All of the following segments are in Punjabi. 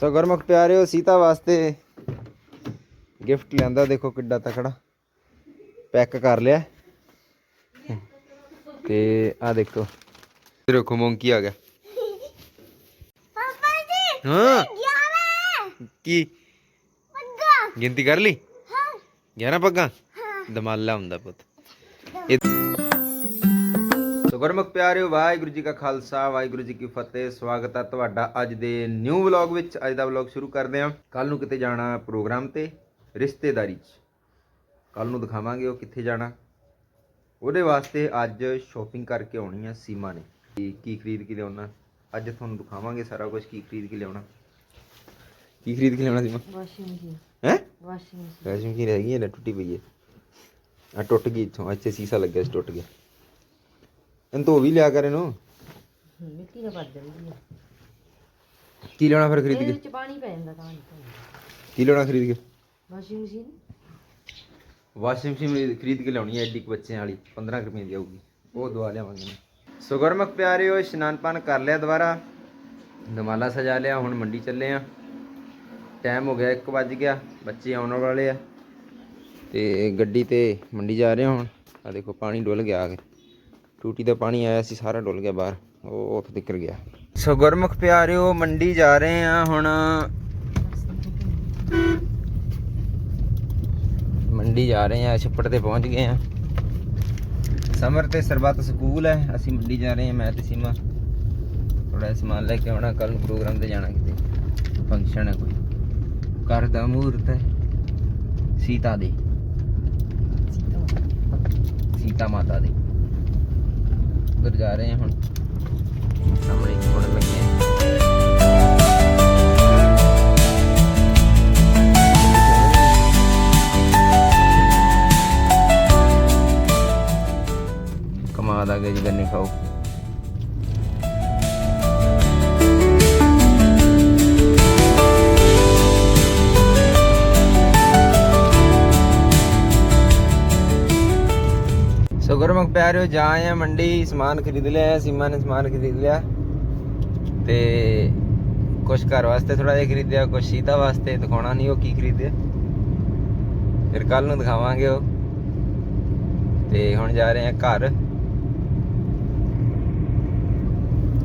ਸੋ ਗੁਰਮੁਖ ਪਿਆਰਿਓ ਸੀਤਾ ਵਾਸਤੇ ਗਿਫਟ ਲਿਆਂਦਾ। ਦੇਖੋ ਕਿੱਡਾ ਤਕੜਾ ਪੈਕ ਕਰ ਲਿਆ। ਤੇ ਆ ਦੇਖੋ। ਦੇਖੋ ਮੌਂਕੀ ਆ ਗਿਆ। ਪਾਪਾ ਜੀ ਹਾਂ। ਗਿਆਰਾ ਕੀ? ਪੱਗਾ। ਗਿਣਤੀ ਕਰ ਲਈ? ਹਾਂ। 11 ਪੱਗਾਂ? ਹਾਂ। ਦਮਾਲਾ ਹੁੰਦਾ ਪੁੱਤ। ਗੁਰਮੁਖ ਪਿਆਰਿਓ ਵਾਹਿਗੁਰੂ ਜੀ ਕਾ ਖਾਲਸਾ ਵਾਹਿਗੁਰੂ ਜੀ ਕੀ ਫਤਿਹ। ਸਵਾਗਤ ਹੈ ਤੁਹਾਡਾ ਅੱਜ ਦੇ ਨਿਊ ਵਲੌਗ ਵਿੱਚ। ਅੱਜ ਦਾ ਵਲੌਗ ਸ਼ੁਰੂ ਕਰਦੇ ਹਾਂ। ਕੱਲ ਨੂੰ ਕਿਤੇ ਜਾਣਾ ਪ੍ਰੋਗਰਾਮ ਤੇ ਰਿਸ਼ਤੇਦਾਰੀ 'ਚ। ਕੱਲ ਨੂੰ ਦਿਖਾਵਾਂਗੇ ਉਹ ਕਿੱਥੇ ਜਾਣਾ। ਉਹਦੇ ਵਾਸਤੇ ਅੱਜ ਸ਼ਾਪਿੰਗ ਕਰਕੇ ਆਉਣੀ ਆ ਸੀਮਾ ਨੇ। ਕੀ ਕੀ ਖਰੀਦ ਕੇ ਲਿਆਉਣਾ? ਅੱਜ ਤੁਹਾਨੂੰ ਦਿਖਾਵਾਂਗੇ ਸਾਰਾ ਕੁਝ ਕੀ ਖਰੀਦ ਕੇ ਲਿਆਉਣਾ। ਕੀ ਖਰੀਦ ਕੇ ਲਿਆਉਣਾ ਸੀਮਾ? ਵਾਸ਼ਿੰਗ ਮਸ਼ੀਨ ਹੈ? ਵਾਸ਼ਿੰਗ ਮਸ਼ੀਨ ਰੈਸ਼ਮ ਕੀ ਰਹਿ ਗਈ ਹੈ ਨਾ ਟੁੱਟੀ ਪਈ ਹੈ ਆ ਟੁੱਟ ਗਈ ਇੱਥੋਂ ਇੱਥੇ ਸੀਸਾ ਲੱਗਿਆ ਸੀ ਟੁੱਟ ਗਿਆ। ਇਹਨੂੰ ਧੋ ਵੀ ਲਿਆ ਕਰ ਇਹਨੂੰ। ਮਿੱਟੀ ਨਾ ਵੱਜ ਜਾਂਦੀ ਹੈ ਕੀ ਲੈਣਾ ਫਿਰ ਖਰੀਦ ਇਹਦੇ ਕੇ ਵਿੱਚ ਪਾਣੀ ਪੈ ਜਾਂਦਾ ਤਾਂ ਕੀ ਲੈਣਾ ਖਰੀਦ ਕੇ? Washing machine. ਵਾਸ਼ਿੰਗ ਮਸ਼ੀਨ ਖਰੀਦ ਕੇ ਲਿਆਉਣੀ ਹੈ ਐਡੀ ਕੁ ਬੱਚਿਆਂ ਵਾਲੀ 15 ਕੁ ਰੁਪਏ ਦੀ ਆਊਗੀ। ਉਹ ਦਵਾ ਲਿਆਵਾਂਗੇ ਨਾ ਸੋ ਗੁਰਮੁਖ ਪਿਆਰਿਓ ਇਸ਼ਨਾਨ ਪਾਨ ਕਰ ਲਿਆ ਦੁਬਾਰਾ। ਦਮਾਲਾ ਸਜਾ ਲਿਆ ਹੁਣ ਮੰਡੀ ਚੱਲੇ ਆ। ਟਾਈਮ ਹੋ ਗਿਆ 1 ਵੱਜ ਗਿਆ ਬੱਚੇ ਆਉਣ ਵਾਲੇ ਆ। ਤੇ ਗੱਡੀ ਤੇ ਮੰਡੀ ਜਾ ਰਹੇ ਹੁਣ। ਆ ਦੇਖੋ ਪਾਣੀ ਡੁੱਲ ਗਿਆ ਆ ਕੇ। ਟੂਟੀ ਦਾ ਪਾਣੀ ਆਇਆ ਸੀ, ਸਾਰਾ ਡੁੱਲ ਗਿਆ ਬਾਹਰ। ਉਹ ਉੱਥੇ ਤਿੱਕਰ ਗਿਆ। ਸੋ ਗੁਰਮੁਖ ਪਿਆਰਿਓ, ਮੰਡੀ ਜਾ ਰਹੇ ਆ ਹੁਣ। ਮੰਡੀ ਜਾ ਰਹੇ ਆ ਛੱਪੜ ਤੇ ਪਹੁੰਚ ਗਏ ਆ ਸਮਰ ਤੇ ਸਰਬੱਤ ਸਕੂਲ ਹੈ, ਅਸੀਂ ਮੰਡੀ ਜਾ ਰਹੇ ਆ ਮੈਂ ਤੇ ਸੀਮਾ। ਥੋੜਾ ਸਮਾਨ ਲੈ ਕੇ ਆਉਣਾ ਕੱਲ ਨੂੰ ਪ੍ਰੋਗਰਾਮ ਤੇ ਜਾਣਾ ਕਿਤੇ। ਫੰਕਸ਼ਨ ਹੈ ਕੋਈ। ਘਰ ਦਾ ਮੂਰਤ ਹੈ, ਸੀਤਾ ਦੇ। ਸੀਤਾ ਮਾਤਾ ਦੇ। ਉਧਰ ਜਾ ਰਹੇ ਹਾਂ ਹੁਣ ਸਾਹਮਣੇ ਇੱਕ ਮੁੜ ਲੱਗੇ ਆ। ਕਮਾਦ ਆ ਗਏ ਜੀ ਗੁਰਮੁਖ ਪਿਆਰਿਓ ਜਾ ਆਏ ਆ ਮੰਡੀ ਸਮਾਨ ਖਰੀਦ ਲਿਆ ਸੀਮਾ ਨੇ ਸਮਾਨ ਖਰੀਦ ਲਿਆ। ਤੇ ਕੁਝ ਘਰ ਵਾਸਤੇ ਥੋੜਾ ਜਿਹਾ ਖਰੀਦਿਆ ਕੁਝ ਸੀਤਾ ਵਾਸਤੇ ਦਿਖਾਉਣਾ ਨਹੀਂ ਉਹ ਕੀ ਖਰੀਦਿਆ। ਫਿਰ ਕੱਲ ਨੂੰ ਦਿਖਾਵਾਂਗੇ ਉਹ। ਤੇ ਹੁਣ ਜਾ ਰਹੇ ਆ ਘਰ।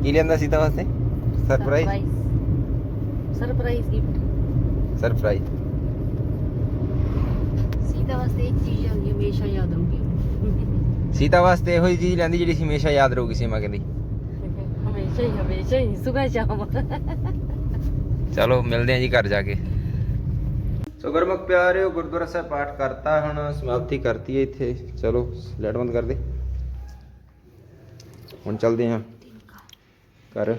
ਕੀ ਲੈਂਦਾ ਸੀਤਾ ਵਾਸਤੇ? Surprise surprise gift surprise Sita ਵਾਸਤੇ ਇੱਕ ਚੀਜ਼ ਹੈ ਹਮੇਸ਼ਾ ਯਾਦ ਰਹੂਗੀ। ਸੀਤਾ ਵਾਸਤੇ ਇਹੋ ਚੀਜ਼ ਲੈਂਦੀ ਜਿਹੜੀ ਸੀ ਹਮੇਸ਼ਾ ਯਾਦ ਰਹੂਗੀ ਸੀਮਾ ਕਹਿੰਦੀ। ਹਮੇਸ਼ਾ ਹੀ ਹਮੇਸ਼ਾ ਹੀ ਸੁਗਾ ਸ਼ਾਮ। ਚਲੋ ਮਿਲਦੇ ਆਂ ਜੀ ਘਰ ਜਾ ਕੇ। ਸੋ ਗੁਰਮੁਖ ਪਿਆਰਿਓ ਗੁਰਦੁਆਰਾ ਸਾਹਿਬ ਪਾਠ ਕਰਤਾ ਹੁਣ ਸਮਾਪਤੀ ਕਰਤੀ ਹੈ ਇੱਥੇ। ਚਲੋ ਲਾਈਟ ਬੰਦ ਕਰ ਦੇ। ਹੁਣ ਚੱਲਦੇ ਆਂ ਘਰ।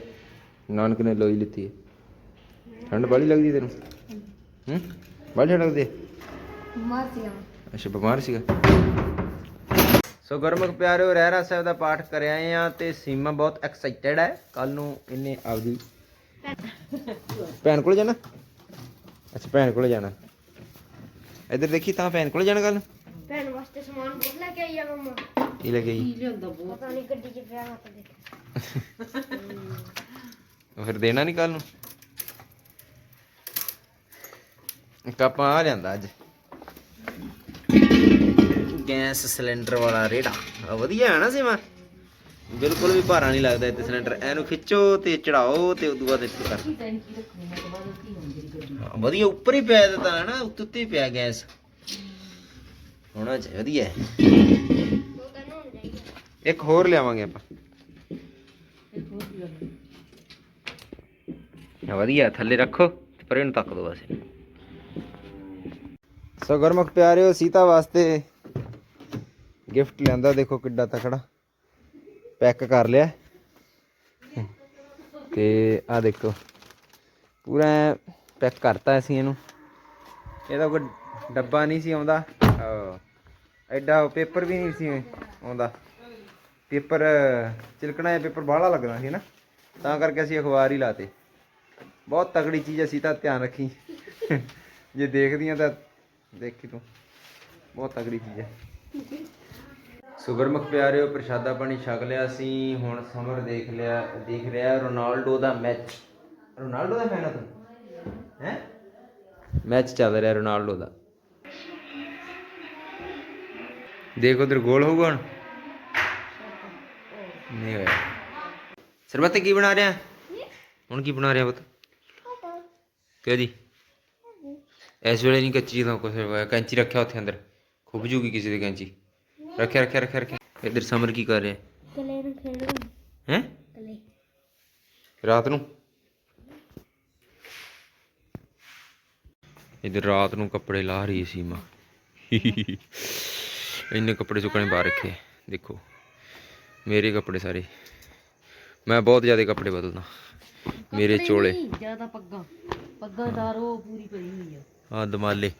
ਨਾਨਕ ਨੇ ਲੋਈ ਲਿੱਤੀ ਹੈ। ਠੰਡ ਬਾਲੀ ਲੱਗਦੀ ਤੈਨੂੰ? ਹੂੰ? ਬਾਲੀ ਠੰਡ ਲੱਗਦੀ ਹੈ? ਮਾਸੀਆਂ। ਅੱਛਾ ਬਿਮਾਰ ਸੀਗਾ। ਸੋ ਗੁਰਮੁਖ ਪਿਆਰਿਓ ਰਹਿਰਾ ਸਾਹਿਬ ਦਾ ਪਾਠ ਕਰ ਆਏ ਆ ਤੇ ਸੀਮਾ ਬਹੁਤ ਐਕਸਾਈਟਡ ਹੈ। ਕੱਲ ਨੂੰ ਇਹਨੇ ਆਪਦੀ ਭੈਣ ਕੋਲ ਜਾਣਾ? ਅੱਛਾ ਭੈਣ ਕੋਲ ਜਾਣਾ। ਇੱਧਰ ਦੇਖੀ ਤਾਂ ਭੈਣ ਕੋਲ ਜਾਣਾ ਕੱਲ ਭੈਣ ਵਾਸਤੇ ਸਮਾਨ ਬਹੁਤ ਲੈ ਕੇ ਆਈ ਆ ਮਮਾ। ਕੀ ਲੈ ਗਈ ਲਿਆਂਦਾ ਬਹੁਤ? ਪਤਾ ਨਹੀਂ ਗੱਡੀ 'ਚ ਪਿਆ ਹੱਥ ਦੇ। ਫਿਰ ਦੇਣਾ ਨਹੀਂ ਕੱਲ ਨੂੰ? ਇੱਕ ਆਪਾਂ ਆ ਲਿਆਂਦਾ ਅੱਜ। ਗੈਸ ਸਿਲੰਡਰ ਵਾਲਾ ਰੇੜਾ। ਵਧੀਆ ਹੈ ਨਾ ਸੀਮਾ? ਬਿਲਕੁਲ ਵੀ ਭਾਰਾ ਨਹੀਂ ਲੱਗਦਾ ਇੱਥੇ ਸਿਲੰਡਰ। ਇਹਨੂੰ ਖਿੱਚੋ ਤੇ ਚੜਾਓ ਤੇ ਉਦੋਂ ਬਾਅਦ ਇੱਥੇ ਕਰ। ਵਧੀਆ ਉੱਪਰ ਹੀ ਪਿਆ ਦਿੱਤਾ ਹੈ ਨਾ ਉੱਤੇ ਉੱਤੇ ਹੀ ਪਿਆ ਗੈਸ। ਹੋਣਾ ਚਾਹੀਦਾ ਵਧੀਆ ਇੱਕ ਹੋਰ ਲਿਆਵਾਂਗੇ ਆਪਾਂ। ਵਧੀਆ ਥੱਲੇ ਰੱਖੋ ਤੇ ਪਰੇ ਨੂੰ ਤੱਕ ਦੋ ਬਸ। ਸੋ ਗੁਰਮੁਖ ਪਿਆਰਿਓ ਸੀਤਾ ਵਾਸਤੇ ਗਿਫਟ ਲਿਆਂਦਾ ਦੇਖੋ ਕਿੱਡਾ ਤਕੜਾ। ਪੈਕ ਕਰ ਲਿਆ। ਤੇ ਆ ਦੇਖੋ, ਪੂਰਾ ਪੈਕ ਕਰਤਾ ਅਸੀਂ ਇਹਨੂੰ। ਇਹਦਾ ਕੋਈ ਡੱਬਾ ਨਹੀਂ ਸੀ ਆਉਂਦਾ। ਐਡਾ ਪੇਪਰ ਵੀ ਨਹੀਂ ਸੀ ਆਉਂਦਾ। ਪੇਪਰ, ਚਿਲਕਣਾ ਇਹ ਪੇਪਰ ਬਾਹਲਾ ਲੱਗਦਾ ਸੀ ਨਾ। ਤਾਂ ਕਰਕੇ ਅਸੀਂ ਅਖਬਾਰ ਹੀ ਲਾਤੇ। ਬਹੁਤ ਤਕੜੀ ਚੀਜ਼ ਅਸੀਂ ਤਾਂ ਧਿਆਨ ਰੱਖੀ। ਜੇ ਦੇਖਦੀਆਂ ਤਾਂ ਦੇਖੀ ਤੂੰ। ਬਹੁਤ ਤਕੜੀ ਚੀਜ਼ ਹੈ। ਸੁਗਰਮੁਖ ਪਿਆਰਿਓ ਪ੍ਰਸ਼ਾਦਾ ਪਾਣੀ ਛਕ ਲਿਆ ਸੀ, ਹੁਣ ਸਮਰ ਦੇਖ ਲਿਆ, ਦੇਖ ਰਿਹਾ ਰੋਨਾਲਡੋ ਦਾ ਮੈਚ। ਰੋਨਾਲਡੋ ਦਾ ਫੈਨ ਆ ਤੂੰ? ਮੈਚ ਚੱਲ ਰਿਹਾ ਰੋਨਾਲਡੋ ਦਾ। ਦੇਖ ਉਧਰ ਗੋਲ ਹੋਊਗਾ ਹੁਣ। ਨਹੀਂ ਹੋਇਆ। ਸਰਬਤ ਕੀ ਬਣਾ ਰਿਹਾ? ਹੁਣ ਕੀ ਬਣਾ ਰਿਹਾ ਬਤ ਕਿਉਂ ਜੀ? ਇਸ ਵੇਲੇ ਨਹੀਂ ਕੱਚੀ ਦਾ ਕੁਛ ਕੈਂਚੀ ਰੱਖਿਆ ਉੱਥੇ ਅੰਦਰ। ਖੁੱਭ ਜੂਗੀ ਕਿਸੇ ਦੀ ਕੈਂਚੀ। ਰੱਖਿਆ ਰੱਖਿਆ ਰੱਖਿਆ ਰੱਖਿਆ ਇੱਧਰ ਸਮਰ ਕੀ ਕਰ ਰਿਹਾ ਕਲੇ ਨੂੰ ਖੇਡਦਾ ਹੈ ਕਲੇ ਰਾਤ ਨੂੰ ਇਧਰ ਰਾਤ ਨੂੰ ਕੱਪੜੇ ਲਾ ਰਹੀ ਸੀ ਮਾਂ ਇੰਨੇ ਕੱਪੜੇ ਸੁੱਕਣੇ ਪਾ ਰੱਖੇ ਦੇਖੋ ਮੇਰੇ ਕੱਪੜੇ ਸਾਰੇ ਮੈਂ ਬਹੁਤ ਜ਼ਿਆਦਾ ਕੱਪੜੇ ਬਦਲਦਾ ਮੇਰੇ ਚੋਲੇ ਜ਼ਿਆਦਾ ਪੱਗਾਂ ਪੱਗਾਂ ਦਾਰੋ ਪੂਰੀ ਪਈ ਹੋਈ ਆ ਆ ਦਮਾਲੇ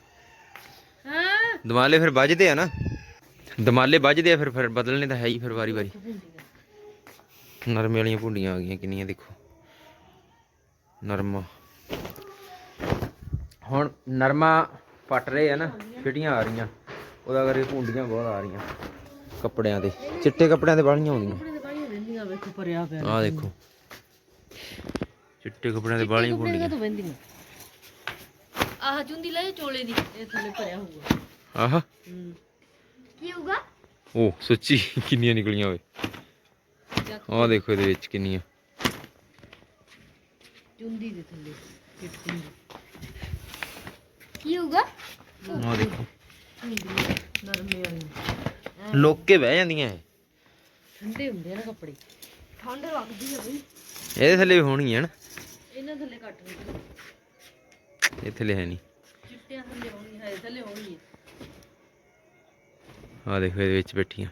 ਹਾਂ ਦਮਾਲੇ ਫਿਰ ਵੱਜਦੇ ਆ ਨਾ ਦਮਾਲੇ ਵੱਜਦੇ ਆ ਫਿਰ ਫਿਰ ਬਦਲਣੇ ਤਾਂ ਹੈ ਹੀ ਫਿਰ ਵਾਰੀ ਵਾਰੀ। ਨਰਮੇ ਵਾਲੀਆਂ ਭੁੰਡੀਆਂ ਆ ਗਈਆਂ ਕਿੰਨੀਆਂ ਦੇਖੋ। ਨਰਮਾ। ਹੁਣ ਨਰਮਾ ਪੱਟ ਰਹੇ ਆ ਨਾ ਛਿਟੀਆਂ ਆ ਰਹੀਆਂ। ਉਹਦਾ ਕਰਕੇ ਭੁੰਡੀਆਂ ਬਹੁਤ ਆ ਰਹੀਆਂ ਕੱਪੜਿਆਂ ਤੇ। ਚਿੱਟੇ ਕੱਪੜਿਆਂ ਤੇ ਬਾਹਲੀਆਂ ਆਉਂਦੀਆਂ। ਆਹ ਦੇਖੋ। ਚਿੱਟੇ ਕੱਪੜਿਆਂ ਤੇ ਕੱਪੜੇ ਭੁੰਡੀਆਂ। ਆਹ ਚੁੰਦੀ ਲੈ ਚੋਲੇ ਦੀ। ਇਹ ਥੱਲੇ ਭਰਿਆ ਹੋਊਗਾ। ਆਹ। ਹੂੰ। ਕੀ ਹੋਊਗਾ ਉਹ ਸੱਚੀ ਕਿੰਨੀਆਂ ਨਿਕਲੀਆਂ ਓਏ। ਆਹ ਦੇਖੋ ਇਹਦੇ ਵਿੱਚ ਕਿੰਨੀਆਂ। ਚੁੰਦੀ ਦੇ ਥੱਲੇ ਚਿੱਟੀ ਕੀ ਹੋਊਗਾ ਆਹ ਦੇਖੋ। ਨਰਮੇ ਵਾਲੀ। ਲੋਕ ਕੇ ਬਹਿ ਜਾਂਦੀਆਂ ਇਹ। ਠੰਡੇ ਹੁੰਦੇ ਨਾ ਕੱਪੜੇ। ਠੰਡ ਲੱਗਦੀ ਹੈ ਬਈ। ਇਹਦੇ ਥੱਲੇ ਵੀ ਹੋਣਗੀਆਂ ਨਾ। ਇਹਨਾਂ ਥੱਲੇ ਘੱਟ ਹੁੰਦੇ ਇਹ ਥੱਲੇ ਹੈ ਨਹੀਂ। ਚਿੱਟਿਆਂ ਥੱਲੇ ਹੋਣਗੀਆਂ ਹੈ ਥੱਲੇ ਹੋਣਗੀਆਂ ਆਹ ਦੇਖੋ ਇਹਦੇ ਵਿੱਚ ਬੈਠੀਆਂ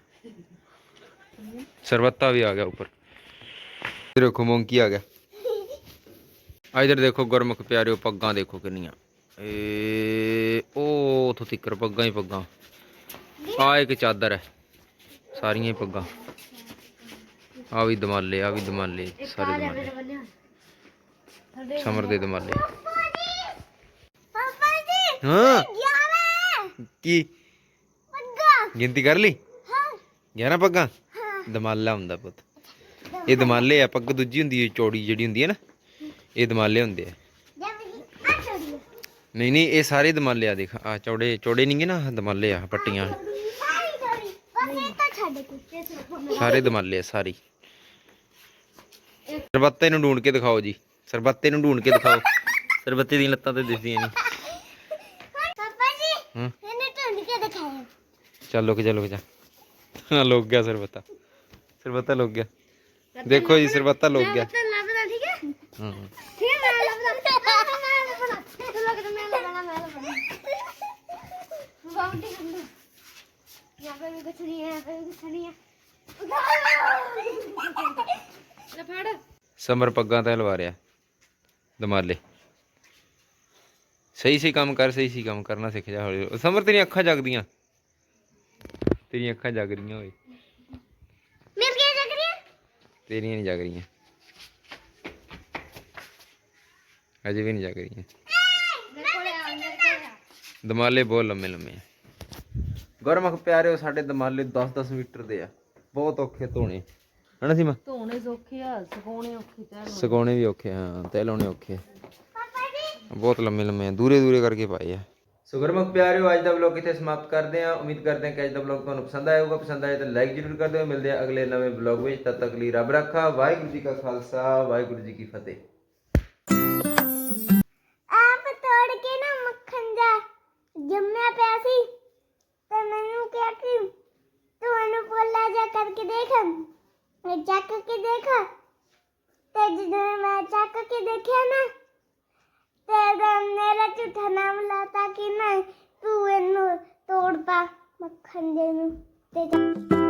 ਸਰਬੱਤਾ ਵੀ ਆ ਗਿਆ ਉੱਪਰ। ਇਹ ਦੇਖੋ ਮੌਂਕੀ ਆ ਗਿਆ। ਆ ਇਧਰ ਦੇਖੋ ਗੁਰਮੁਖ ਪਿਆਰਿਓ ਪੱਗਾਂ ਦੇਖੋ ਕਿੰਨੀਆਂ। ਏ ਉਹ ਉਥੋਂ ਤਿੱਕਰ ਪੱਗਾਂ ਹੀ ਪੱਗਾਂ। ਆ ਇੱਕ ਚਾਦਰ ਹੈ ਸਾਰੀਆਂ ਹੀ ਪੱਗਾਂ। ਆ ਵੀ ਦਮਾਲੇ ਆ ਵੀ ਦਮਾਲੇ ਸਾਰੇ ਦਮਾਲੇ। ਸਮਰ ਦੇ ਦਮਾਲੇ। ਪਾਪਾ ਜੀ ਹਾਂ। ਕੀ? ਗਿਣਤੀ ਕਰ ਲਈ? ਹਾਂ। 11 ਪੱਗਾਂ? ਦਮਾਲਾ ਹੁੰਦਾ ਪੁੱਤ। ਇਹ ਦਮਾਲੇ ਆ ਪੱਗ ਦੂਜੀ ਹੁੰਦੀ ਹੈ ਚੌੜੀ ਜਿਹੜੀ ਹੁੰਦੀ ਹੈ ਨਾ ਇਹ ਦਮਾਲੇ ਹੁੰਦੇ ਆ। ਨਹੀਂ ਨਹੀਂ ਇਹ ਸਾਰੇ ਦਮਾਲੇ ਆ ਦੇਖ ਆ ਚੌੜੇ ਚੌੜੇ ਨਹੀਂਗੇ ਨਾ ਦਮਾਲੇ ਆ ਪੱਟੀਆਂ। ਸਾਰੀ ਚੜੀ। ਬਸ ਇਹ ਤਾਂ ਛੱਡ ਕੁੱਤੇ ਤੋਂ ਸਾਰੇ ਦਮਾਲੇ ਆ ਸਾਰੀ। ਸਰਬੱਤੇ ਨੂੰ ਢੂੰਡ ਕੇ ਦਿਖਾਓ ਜੀ। ਸਰਬੱਤੇ ਨੂੰ ਢੂੰਡ ਕੇ ਦਿਖਾਓ। ਸਰਬੱਤੇ ਦੀਆਂ ਲੱਤਾਂ ਤੇ ਦਿਸਦੀਆਂ ਨਹੀਂ ਪਾਪਾ ਜੀ ਹੂੰ ਇਹਨੇ ਢੂੰਡ ਕੇ ਦਿਖਾਇਆ ਚੱਲ ਲੁਕ ਜਾ ਲੁਕ ਜਾ ਹਾਂ ਲੁਕ ਗਿਆ ਸਰਬੱਤਾ ਸਰਬੱਤਾ ਲੁਕ ਗਿਆ ਦੇਖੋ ਜੀ ਸਰਬੱਤਾ ਲੁਕ ਗਿਆ ਤਾਂ ਲੱਭਦਾ ਠੀਕ ਹੈ ਹਾਂ ਠੀਕ ਹੈ ਮੈਂ ਲੱਭਦਾ ਮੈਂ ਲੱਭਦਾ ਤੂੰ ਲੱਗ ਤਾਂ ਮੈਂ ਲੱਭਣਾ ਮੈਂ ਲੱਭਣਾ ਬਾਉਂਟੀ ਕੰਦੂ यहाँ पे भी कुछ नहीं है यहाँ पे भी कुछ नहीं है ਲੈ ਫੜ ਸਮਰ ਪੱਗਾਂ ਤੇ ਲਵਾ ਰਿਆ ਦਮਾਲੇ ਸਹੀ ਸਹੀ ਕੰਮ ਕਰ ਸਹੀ ਸਹੀ ਕੰਮ ਕਰਨਾ ਸਿੱਖ ਜਾ ਹੌਲੀ ਹੌਲੀ। ਸਮਰ ਤੇਰੀਆਂ ਅੱਖਾਂ ਜਗਦੀਆਂ ਤੇਰੀਆਂ ਅੱਖਾਂ ਜਗ ਰਹੀਆਂ ਓਏ। ਮੇਰੀਆਂ ਜਗ ਰਹੀਆਂ? ਤੇਰੀਆਂ ਨਹੀਂ ਜਗ ਰਹੀਆਂ। ਅਜੇ ਵੀ ਨਹੀਂ ਜਗ ਰਹੀਆਂ। ਦਮਾਲੇ ਬਹੁਤ ਲੰਮੇ ਲੰਮੇ ਆ। ਗੁਰਮੁਖ ਪਿਆਰਿਓ ਸਾਡੇ ਦਮਾਲੇ 10-10 ਮੀਟਰ ਦੇ ਆ। ਬਹੁਤ ਔਖੇ ਧੋਣੇ। ਹਨਾ ਮੈਂ ਧੋਣੇ ਸੌਖੇ ਆ ਸੁਕਾਉਣੇ ਔਖੇ ਤੈਨੂੰ ਸੁਕਾਉਣੇ ਵੀ ਔਖੇ ਹਾਂ ਤੈ ਲਾਉਣੇ ਔਖੇ। ਬਹੁਤ ਲੰਮੇ ਲੰਮੇ ਆ ਦੂਰੇ ਦੂਰੇ ਕਰਕੇ ਪਾਏ ਆ। ਸੋ ਗੁਰਮੁਖ ਪਿਆਰਿਓ, ਅੱਜ ਦਾ ਵਲੌਗ ਇੱਥੇ ਸਮਾਪਤ ਕਰਦੇ ਆ ਉਮੀਦ ਕਰਦੇ ਹਾਂ ਕਿ ਅੱਜ ਦਾ ਵਲੌਗ ਤੁਹਾਨੂੰ ਪਸੰਦ ਆਇਆ ਹੋਊਗਾ। ਪਸੰਦ ਆਇਆ ਤਾਂ ਲਾਈਕ ਜ਼ਰੂਰ ਕਰ ਦਿਓ। ਮਿਲਦੇ ਆ ਅਗਲੇ ਨਵੇਂ ਵਲੌਗ ਵਿੱਚ। ਤਦ ਤੱਕ ਲਈ ਰੱਬ ਰੱਖਾ। ਵਾਹਿਗੁਰੂ ਜੀ ਕਾ ਖਾਲਸਾ। ਵਾਹਿਗੁਰੂ ਜੀ ਕੀ ਫਤਿਹ। ਆਪ ਤੋੜ ਕੇ ਨਾ ਮੱਖਣ ਦਾ ਜੰਮਿਆ ਪਿਆ ਸੀ ਤੇ ਮੈਨੂੰ ਕਿਹਾ ਕਿ ਤੂੰ ਇਹਨੂੰ ਪੋਲਾ ਜਾ ਕਰਕੇ ਦੇਖ। ਮੈਂ ਚੱਕ ਕੇ ਦੇਖਾ। ਤੇ ਜਦੋਂ ਮੈਂ ਚੱਕ ਕੇ ਦੇਖਿਆ ਨਾ ਤੇ ਉਦੋਂ ਮੇਰਾ ਝੂਠਾ ਨਾਮ ਲਾਤਾ ਕਿ ਨਹੀਂ ਤੂੰ ਇਹਨੂੰ ਤੋੜਤਾ ਮੱਖਣ ਦੇ ਨੂੰ ਤੇ